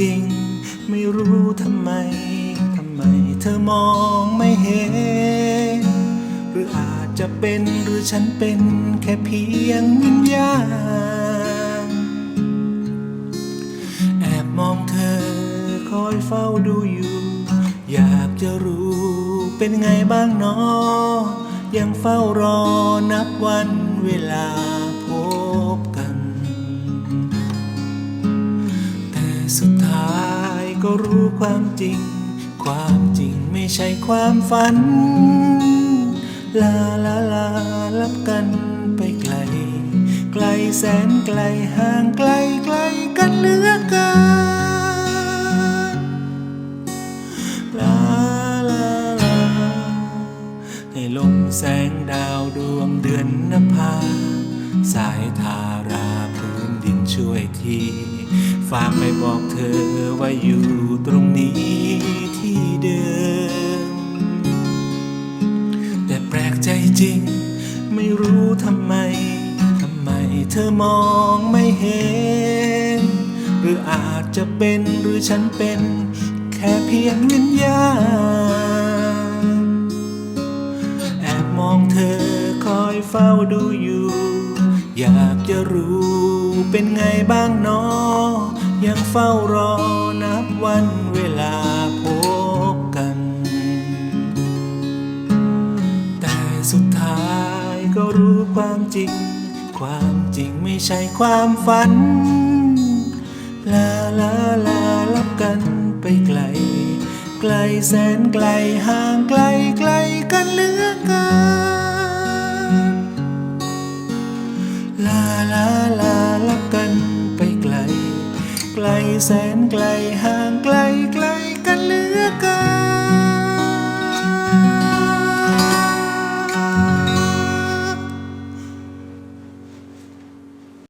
จริง ไม่รู้ทำไม ทำไมเธอมองไม่เห็น หรืออาจจะเป็นหรือฉันเป็นแค่เพียงวิญญาณ แอบมองเธอคอยเฝ้าดูอยู่ อยากจะรู้เป็นไงบ้างเนาะยังเฝ้ารอนับวันเวลา สุดท้ายก็รู้ความจริง ความจริงไม่ใช่ความฝัน ลาลาลาลับกันไปไกล ไกลแสนไกลห่างไกลไกลกันเหลือเกินลาลาลาให้ลงแสงดาวดวงเดือนนภาสายทาราพื้นดินช่วยที ฝากไปบอกเธอว่าอยู่ตรงนี้ที่เดิม แต่แปลกใจจริง ไม่รู้ทำไม ทำไมเธอมองไม่เห็น หรืออาจจะเป็นหรือฉันเป็น แค่เพียงวิญญาณ แอบมองเธอคอยเฝ้าดูอยู่ อยากจะรู้เป็นไงบ้างเนอยัง เฝ้ารอนับวันเวลาพบกัน แต่สุดท้ายก็รู้ความจริง ความจริงไม่ใช่ความฝัน ลาลาลาลับกันไปไกล ไกลแสนไกลห่างไกลไกลกันเหลือเกินลาลาลา ไกลแสนไกลห่างไกล